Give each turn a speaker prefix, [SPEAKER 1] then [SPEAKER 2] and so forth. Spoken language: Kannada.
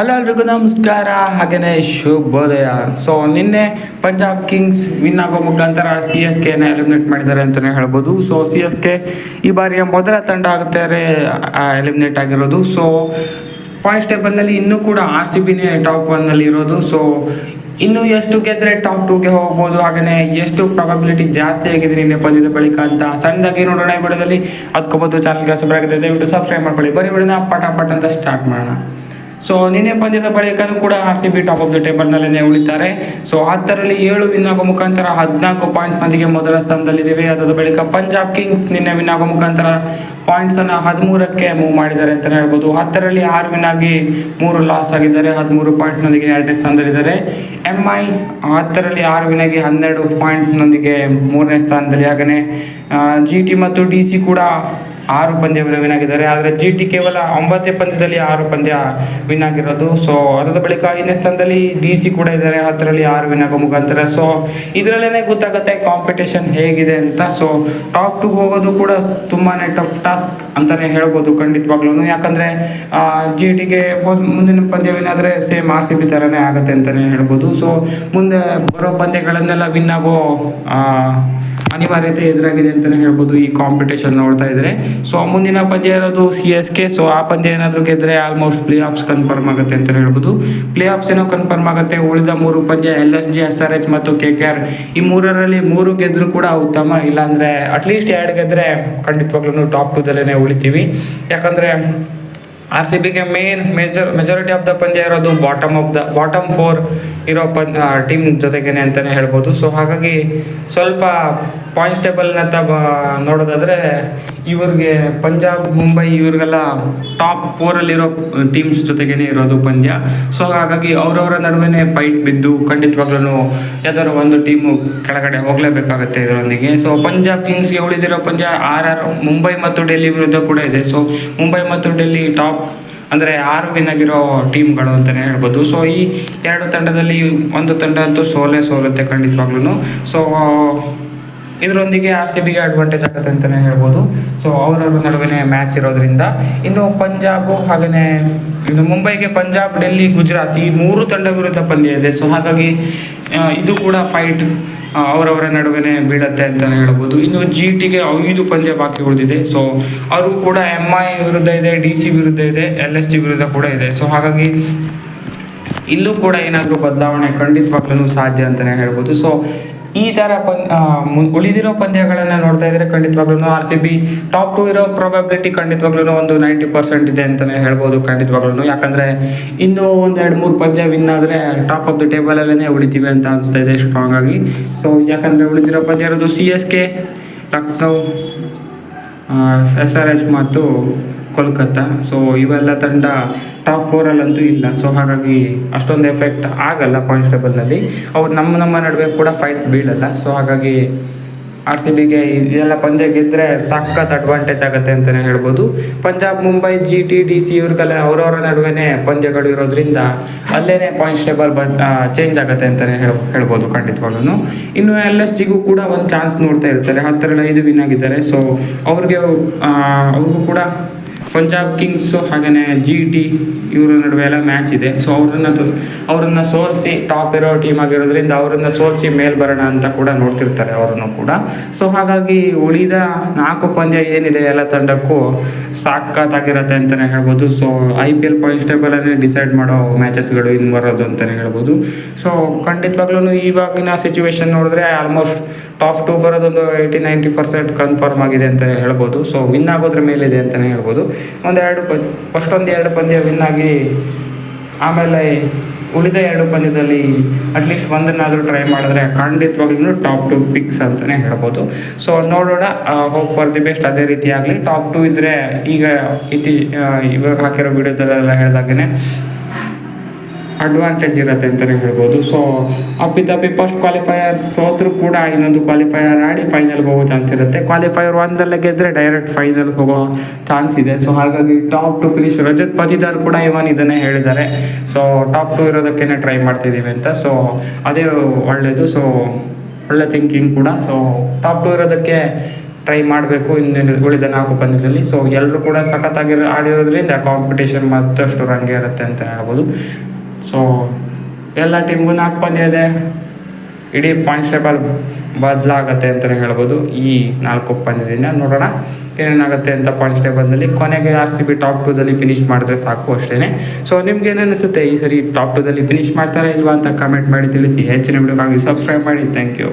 [SPEAKER 1] ಹಲೋ ಎಲ್ರಿಗೂ ನಮಸ್ಕಾರ ಹಾಗೆಯೇ ಶುಭೋದಯ. ಸೊ ನಿನ್ನೆ ಪಂಜಾಬ್ ಕಿಂಗ್ಸ್ ವಿನ್ ಆಗೋ ಮುಖಾಂತರ ಸಿ ಎಸ್ ಕೆನ ಎಲಿಮಿನೇಟ್ ಮಾಡಿದ್ದಾರೆ ಅಂತಲೇ ಹೇಳ್ಬೋದು. ಸೊ ಸಿ ಎಸ್ ಕೆ ಈ ಬಾರಿಯ ಮೊದಲ ತಂಡ ಆಗುತ್ತಾರೆ ಎಲಿಮಿನೇಟ್ ಆಗಿರೋದು. ಸೊ ಪಾಯಿಂಟ್ಸ್ ಟೇಬಲ್ನಲ್ಲಿ ಇನ್ನೂ ಕೂಡ ಆರ್ ಸಿ ಬಿನೇ ಟಾಪ್ ಒನ್ನಲ್ಲಿ ಇರೋದು. ಸೊ ಇನ್ನು ಎಷ್ಟು ಗೆದ್ರೆ ಟಾಪ್ ಟೂಗೆ ಹೋಗ್ಬೋದು? ಹಾಗೆಯೇ ಎಷ್ಟು ಪ್ರಾಬಬಿಲಿಟಿ ಜಾಸ್ತಿ ಆಗಿದೆ ನಿನ್ನೆ ಪಂದ್ಯದ ಬಳಿಕ ಅಂತ ಸಣ್ಣದಾಗಿ ನೋಡೋಣ ಈ ವಿಡಿಯೋದಲ್ಲಿ. ಅದಕ್ಕೊಬ್ಬತ್ತು ಚಾನಲ್ಗೆ ಸಬ್ಸ್ಕ್ರೈಬ್ ದಯವಿಟ್ಟು ಸಬ್ಸ್ಕ್ರೈಬ್ ಮಾಡ್ಕೊಳ್ಳಿ. ಬರೀ ಬಿಡೋಣ ಪಟ ಪಟ್ ಅಂತ ಸ್ಟಾರ್ಟ್ ಮಾಡೋಣ. ಸೊ ನಿನ್ನೆ ಪಂದ್ಯದ ಬಳಿಕನೂ ಕೂಡ R C B top of the ಟೇಬಲ್ನಲ್ಲೇ ಉಳಿತಾರೆ. ಸೊ ಹತ್ತರಲ್ಲಿ ಏಳು ವಿನ್ ಆಗೋ ಮುಖಾಂತರ ಹದಿನಾಲ್ಕು ಪಾಯಿಂಟ್ ಮಂದಿಗೆ ಮೊದಲ ಸ್ಥಾನದಲ್ಲಿದ್ದೇವೆ ಅದರ ಬಳಿಕ ಪಂಜಾಬ್ ಕಿಂಗ್ಸ್ ನಿನ್ನೆ ವಿನ್ ಆಗೋ ಮುಖಾಂತರ ಪಾಯಿಂಟ್ಸನ್ನು ಹದಿಮೂರಕ್ಕೆ ಮೂವ್ ಮಾಡಿದ್ದಾರೆ ಅಂತಲೇ ಹೇಳ್ಬೋದು. ಹತ್ತರಲ್ಲಿ ಆರು ವಿನ್ ಆಗಿ ಮೂರು ಲಾಸ್ ಆಗಿದ್ದಾರೆ. ಹದಿಮೂರು ಪಾಯಿಂಟ್ನೊಂದಿಗೆ ಎರಡನೇ ಸ್ಥಾನದಲ್ಲಿದ್ದಾರೆ. ಎಂ ಐ ಹತ್ತರಲ್ಲಿ ಆರು ವಿನ್ ಆಗಿ ಹನ್ನೆರಡು ಪಾಯಿಂಟ್ನೊಂದಿಗೆ ಮೂರನೇ ಸ್ಥಾನದಲ್ಲಿ ಹಾಗೆಯೇ ಜಿ ಟಿ ಮತ್ತು ಡಿ ಸಿ ಕೂಡ ಆರು ಪಂದ್ಯ ವಿನ್ ಆಗಿದ್ದಾರೆ ಆದರೆ ಜಿ ಟಿ ಕೇವಲ ಒಂಬತ್ತೇ ಪಂದ್ಯದಲ್ಲಿ ಆರು ಪಂದ್ಯ ವಿನ್ ಆಗಿರೋದು. ಸೊ ಅದರ ಬಳಿಕ ಐದನೇ ಸ್ಥಾನದಲ್ಲಿ ಡಿ ಸಿ ಕೂಡ ಇದ್ದಾರೆ. ಹತ್ತರಲ್ಲಿ ಆರು ವಿನ್ ಆಗೋ ಮುಖಾಂತರ. ಸೊ ಇದರಲ್ಲೇ ಗೊತ್ತಾಗುತ್ತೆ ಕಾಂಪಿಟೇಷನ್ ಹೇಗಿದೆ ಅಂತ. ಸೊ ಟಾಪ್ ಟು ಹೋಗೋದು ಕೂಡ ತುಂಬಾ ಟಫ್ ಟಾಸ್ಕ್ ಅಂತಲೇ ಹೇಳ್ಬೋದು ಖಂಡಿತವಾಗ್ಲೂ ಯಾಕಂದರೆ ಜಿ ಟಿಗೆ ಮುಂದಿನ ಪಂದ್ಯ ವಿನ್ ಆದರೆ ಸೇಮ್ ಆರ್ ಸಿ ಬಿ ಥರನೇ ಆಗುತ್ತೆ ಅಂತಲೇ ಹೇಳ್ಬೋದು. ಸೊ ಮುಂದೆ ಬರೋ ಪಂದ್ಯಗಳನ್ನೆಲ್ಲ ವಿನ್ ಆಗೋ ಅನಿವಾರ್ಯತೆ ಎದುರಾಗಿದೆ ಅಂತಲೇ ಹೇಳ್ಬೋದು ಈ ಕಾಂಪಿಟೇಷನ್ ನೋಡ್ತಾ ಇದ್ರೆ. ಸೊ ಮುಂದಿನ ಪಂದ್ಯ ಇರೋದು ಸಿ ಎಸ್ ಕೆ ಸೊ ಆ ಪಂದ್ಯ ಏನಾದರೂ ಗೆದ್ರೆ ಆಲ್ಮೋಸ್ಟ್ ಪ್ಲೇ ಆಫ್ಸ್ ಕನ್ಫರ್ಮ್ ಆಗುತ್ತೆ ಅಂತಲೇ ಹೇಳ್ಬೋದು. ಪ್ಲೇ ಆಫ್ಸ್ ಏನೋ ಕನ್ಫರ್ಮ್ ಆಗುತ್ತೆ. ಉಳಿದ ಮೂರು ಪಂದ್ಯ L S G S R H ಮತ್ತು ಕೆ ಕೆ ಆರ್ ಈ ಮೂರರಲ್ಲಿ ಮೂರು ಗೆದ್ರು ಕೂಡ ಉತ್ತಮ. ಇಲ್ಲಾಂದ್ರೆ ಅಟ್ಲೀಸ್ಟ್ ಎರಡು ಗೆದ್ರೆ ಖಂಡಿತವಾಗ್ಲೂ ಟಾಪ್ ಟೂದಲ್ಲೇ ಉಳಿತೀವಿ. ಯಾಕಂದ್ರೆ ಆರ್ ಸಿ ಬಿಗೆ main major majority of the ಪಂದ್ಯ ಇರೋದು bottom of the bottom four ಇರೋ ಪ ಟೀಮ್ ಜೊತೆಗೇನೆ ಅಂತಲೇ ಹೇಳ್ಬೋದು. ಸೊ ಹಾಗಾಗಿ ಸ್ವಲ್ಪ ಪಾಯಿಂಟ್ಸ್ ಟೇಬಲ್ನ ತ ನೋಡೋದಾದರೆ ಇವ್ರಿಗೆ ಪಂಜಾಬ್, ಮುಂಬೈ ಇವ್ರಿಗೆಲ್ಲ ಟಾಪ್ ಫೋರಲ್ಲಿರೋ ಟೀಮ್ಸ್ ಜೊತೆಗೇನೆ ಇರೋದು ಪಂದ್ಯ. ಸೊ ಹಾಗಾಗಿ ಅವರವರ ನಡುವೆನೇ ಫೈಟ್ ಬಿದ್ದು ಖಂಡಿತವಾಗ್ಲೂ ಯಾವ್ದಾದ್ರು ಒಂದು ಟೀಮು ಕೆಳಗಡೆ ಹೋಗಲೇಬೇಕಾಗುತ್ತೆ ಇದರೊಂದಿಗೆ. ಸೊ ಪಂಜಾಬ್ ಕಿಂಗ್ಸ್ಗೆ ಉಳಿದಿರೋ ಪಂದ್ಯ ಆರ್ ಆರ್, ಮುಂಬೈ ಮತ್ತು ಡೆಲ್ಲಿ ವಿರುದ್ಧ ಕೂಡ ಇದೆ. ಸೊ ಮುಂಬೈ ಮತ್ತು ಡೆಲ್ಲಿ ಟಾಪ್ ಅಂದರೆ ಆರು ವಿನ್ ಟೀಮ್ಗಳು ಅಂತಲೇ ಹೇಳ್ಬೋದು. ಸೊ ಈ ಎರಡು ತಂಡದಲ್ಲಿ ಒಂದು ತಂಡ ಅಂತೂ ಸೋಲೇ ಸೋಲುತ್ತೆ ಖಂಡಿತವಾಗ್ಲೂ ಸೊ ಇದರೊಂದಿಗೆ ಆರ್ ಸಿ ಬಿಗೆ ಅಡ್ವಾಂಟೇಜ್ ಆಗುತ್ತೆ ಅಂತಲೇ ಹೇಳ್ಬೋದು. ಸೊ ಅವರವರ ನಡುವೆ ಮ್ಯಾಚ್ ಇರೋದ್ರಿಂದ, ಇನ್ನು ಪಂಜಾಬು ಹಾಗೆಯೇ ಇನ್ನು ಮುಂಬೈಗೆ ಪಂಜಾಬ್, ಡೆಲ್ಲಿ, ಗುಜರಾತ್ ಈ ಮೂರು ತಂಡ ವಿರುದ್ಧ ಪಂದ್ಯ ಇದೆ. ಸೊ ಹಾಗಾಗಿ ಇದು ಕೂಡ ಫೈಟ್ ಅವರವರ ನಡುವೆ ಬೀಳತ್ತೆ ಅಂತಲೇ ಹೇಳ್ಬೋದು. ಇನ್ನು ಜಿ ಟಿಗೆ ಐದು ಪಂದ್ಯ ಬಾಕಿ ಉಳಿದಿದೆ. ಸೊ ಅವರು ಕೂಡ ಎಂ ಐ ವಿರುದ್ಧ ಇದೆ ಡಿ ಸಿ ವಿರುದ್ಧ ಇದೆ ಎಲ್ ಎಸ್ ಜಿ ವಿರುದ್ಧ ಕೂಡ ಇದೆ. ಸೊ ಹಾಗಾಗಿ, ಇಲ್ಲೂ ಕೂಡ ಏನಾದರೂ ಬದಲಾವಣೆ ಖಂಡಿತವಾಗ್ಲೂ ಸಾಧ್ಯ ಅಂತಲೇ ಹೇಳ್ಬೋದು. ಸೊ ಈ ಥರ ಪಂದ್ ಆ, ಉಳಿದಿರೋ ಪಂದ್ಯಗಳನ್ನು ನೋಡ್ತಾ ಇದ್ರೆ ಖಂಡಿತವಾಗ್ಲೂ R C B top two ಇರೋ ಪ್ರಾಬಬಿಲಿಟಿ ಖಂಡಿತವಾಗ್ಲೂ ಒಂದು ನೈಂಟಿ ಪರ್ಸೆಂಟ್ ಇದೆ ಅಂತಲೇ ಹೇಳ್ಬೋದು ಖಂಡಿತವಾಗ್ಲೂ ಯಾಕಂದರೆ ಇನ್ನೂ ಒಂದು ಎರಡು ಮೂರು ಪಂದ್ಯ ವಿನ್ ಆದರೆ ಟಾಪ್ ಆಫ್ ದ ಟೇಬಲಲ್ಲೇ ಉಳಿತೀವಿ ಅಂತ ಅನಿಸ್ತಾ ಇದೆ ಸ್ಟ್ರಾಂಗ್ ಆಗಿ. ಸೊ ಯಾಕಂದರೆ ಉಳಿದಿರೋ ಪಂದ್ಯ ಇರೋದು C S K Lucknow S R H ಮತ್ತು ಕೋಲ್ಕತ್ತಾ. ಸೊ ಇವೆಲ್ಲ ತಂಡ ಟಾಪ್ ಫೋರಲ್ಲಂತೂ ಇಲ್ಲ. ಸೊ ಹಾಗಾಗಿ ಅಷ್ಟೊಂದು ಎಫೆಕ್ಟ್ ಆಗಲ್ಲ ಪಾಯಿಂಟ್ಸ್ ಟೇಬಲ್ನಲ್ಲಿ ಅವ್ರು ನಮ್ಮ ನಮ್ಮ ನಡುವೆ ಕೂಡ ಫೈಟ್ ಬೀಳಲ್ಲ. ಸೊ ಹಾಗಾಗಿ ಆರ್ ಸಿ ಬಿಗೆ ಇದೆಲ್ಲ ಪಂದ್ಯ ಗೆದ್ದರೆ ಸಖತ್ ಅಡ್ವಾಂಟೇಜ್ ಆಗುತ್ತೆ ಅಂತಲೇ ಹೇಳ್ಬೋದು. Punjab, Mumbai G T D C ಇವ್ರಿಗೆಲ್ಲ ಅವರವರ ನಡುವೆ ಪಂದ್ಯಗಳು ಇರೋದ್ರಿಂದ ಅಲ್ಲೇ ಪಾಯಿಂಟ್ಸ್ ಟೇಬಲ್ ಬನ್ ಚೇಂಜ್ ಆಗುತ್ತೆ ಅಂತಲೇ ಹೇಳ್, ಹೇಳ್ಬೋದು ಖಂಡಿತವಾಗ್ಲೂ ಇನ್ನು ಎಲ್ ಎಸ್ ಜಿಗೂ ಕೂಡ ಒಂದು ಚಾನ್ಸ್ ನೋಡ್ತಾ ಇರ್ತಾರೆ. ಹತ್ತರಲ್ಲಿ ಐದು ವಿನ್ ಆಗಿದ್ದಾರೆ. ಸೊ ಅವ್ರಿಗೆ ಅವ್ರಿಗೂ ಕೂಡ ಪಂಜಾಬ್ ಕಿಂಗ್ಸು ಹಾಗೆಯೇ ಜಿ ಟಿ ಇವರ ನಡುವೆ ಎಲ್ಲ ಮ್ಯಾಚ್ ಇದೆ. ಸೊ ಅವ್ರನ್ನ ಅವರನ್ನು ಸೋಲಿಸಿ ಟಾಪ್ ಇರೋ ಟೀಮ್ ಆಗಿರೋದ್ರಿಂದ ಅವರನ್ನು ಸೋಲಿಸಿ ಮೇಲ್ ಬರೋಣ ಅಂತ ಕೂಡ ನೋಡ್ತಿರ್ತಾರೆ ಅವರನ್ನು ಕೂಡ. ಸೊ ಹಾಗಾಗಿ ಉಳಿದ ನಾಲ್ಕು ಪಂದ್ಯ ಏನಿದೆ ಎಲ್ಲ ತಂಡಕ್ಕೂ ಸಾಕಾಗಿರುತ್ತೆ ಅಂತಲೇ ಹೇಳ್ಬೋದು. So I P L points ಟೇಬಲನ್ನೇ decide ಮಾಡೋ ಮ್ಯಾಚಸ್ಗಳು ಇನ್ನು ಬರೋದು ಅಂತಲೇ ಹೇಳ್ಬೋದು. ಸೊ ಖಂಡಿತವಾಗ್ಲೂ ಇವಾಗಿನ ಸಿಚುವೇಶನ್ ನೋಡಿದ್ರೆ ಆಲ್ಮೋಸ್ಟ್ ಟಾಪ್ ಟು ಬರೋದೊಂದು ಏಯ್ಟಿ ನೈಂಟಿ ಪರ್ಸೆಂಟ್ ಕನ್ಫರ್ಮ್ ಆಗಿದೆ ಅಂತಲೇ ಹೇಳ್ಬೋದು. ಸೊ ವಿನ್ ಆಗೋದ್ರ ಮೇಲಿದೆ ಅಂತಲೇ ಹೇಳ್ಬೋದು. ಒಂದು ಎರಡು ಫಸ್ಟ್ ಒಂದು ಎರಡು ಪಂದ್ಯ ವಿನ್ ಆಗಿ ಆಮೇಲೆ ಉಳಿದ ಎರಡು ಪಂದ್ಯದಲ್ಲಿ ಅಟ್ಲೀಸ್ಟ್ ಒಂದನ್ನಾದರೂ ಟ್ರೈ ಮಾಡಿದ್ರೆ ಖಂಡಿತವಾಗ್ಲೂ ಟಾಪ್ ಟು ಪಿಕ್ಸ್ ಅಂತಲೇ ಹೇಳ್ಬೋದು. ಸೊ ನೋಡೋಣ ಹೋಪ್ ಫಾರ್ ದಿ ಬೆಸ್ಟ್ ಅದೇ ರೀತಿ ಆಗಲಿ. ಟಾಪ್ ಟು ಇದ್ದರೆ ಈಗ ಇತ್ತೀಚೆ ಇವಾಗ ಹಾಕಿರೋ ವಿಡಿಯೋದಲ್ಲೆಲ್ಲ ಹೇಳ್ದಾಗೇ ಅಡ್ವಾಂಟೇಜ್ ಇರುತ್ತೆ ಅಂತಲೇ ಹೇಳ್ಬೋದು. ಸೊ ಅಪ್ಪಿತಪ್ಪಿ ಫಸ್ಟ್ ಕ್ವಾಲಿಫೈಯರ್ ಸೋತರೂ ಕೂಡ ಇನ್ನೊಂದು ಕ್ವಾಲಿಫೈಯರ್ ಆಡಿ ಫೈನಲ್ಗೆ ಹೋಗೋ ಚಾನ್ಸ್ ಇರುತ್ತೆ. ಕ್ವಾಲಿಫೈಯರ್ ಒಂದಲ್ಲೇ ಗೆದ್ದರೆ ಡೈರೆಕ್ಟ್ ಫೈನಲ್ಗೆ ಹೋಗೋ ಚಾನ್ಸ್ ಇದೆ. ಸೊ ಹಾಗಾಗಿ top two finish Rajat Patidar ಕೂಡ ಇವನ್ ಇದನ್ನೇ ಹೇಳಿದ್ದಾರೆ. ಸೊ ಟಾಪ್ ಟು ಇರೋದಕ್ಕೇನೆ ಟ್ರೈ ಮಾಡ್ತಿದ್ದೀವಿ ಅಂತ. ಸೊ ಅದೇ ಒಳ್ಳೆಯದು ಸೊ ಒಳ್ಳೆ ಥಿಂಕಿಂಗ್ ಕೂಡ. ಸೊ ಟಾಪ್ ಟು ಇರೋದಕ್ಕೆ ಟ್ರೈ ಮಾಡಬೇಕು ಇನ್ನು ಉಳಿದ ನಾಲ್ಕು ಪಂದ್ಯದಲ್ಲಿ. ಸೊ ಎಲ್ಲರೂ ಕೂಡ ಸಖತ್ತಾಗಿ ಆಡಿರೋದ್ರಿಂದ ಕಾಂಪಿಟೇಷನ್ ಮತ್ತಷ್ಟು ರಂಗೆ ಇರುತ್ತೆ ಅಂತ ಹೇಳ್ಬೋದು. ಸೊ ಎಲ್ಲ ಟೀಮ್ಗೂ ನಾಲ್ಕು ಪಂದ್ಯ ಇದೆ. ಇಡೀ ಪಾಯಿಂಟ್ಸ್ ಟೇಬಲ್ ಬದಲಾಗತ್ತೆ ಅಂತಲೇ ಹೇಳ್ಬೋದು. ಈ ನಾಲ್ಕು ಪಂದ್ಯದಿಂದ ನೋಡೋಣ ಏನೇನಾಗುತ್ತೆ ಅಂತ ಪಾಯಿಂಟ್ಸ್ ಟೇಬಲ್ನಲ್ಲಿ ಕೊನೆಗೆ ಆರ್ ಸಿ ಬಿ ಟಾಪ್ ಟೂದಲ್ಲಿ ಫಿನಿಶ್ ಮಾಡಿದ್ರೆ ಸಾಕು ಅಷ್ಟೇ ಸೊ ನಿಮ್ಗೆ ಅನಿಸುತ್ತೆ? ಈ ಸರಿ ಟಾಪ್ ಟೂದಲ್ಲಿ ಫಿನಿಶ್ ಮಾಡ್ತಾರಾ ಇಲ್ವಾ ಅಂತ ಕಮೆಂಟ್ ಮಾಡಿ ತಿಳಿಸಿ. ಹೆಚ್ಚಿನ ವಿಡಿಯೋಕ್ಕಾಗಿ ಸಬ್ಸ್ಕ್ರೈಬ್ ಮಾಡಿ. Thank you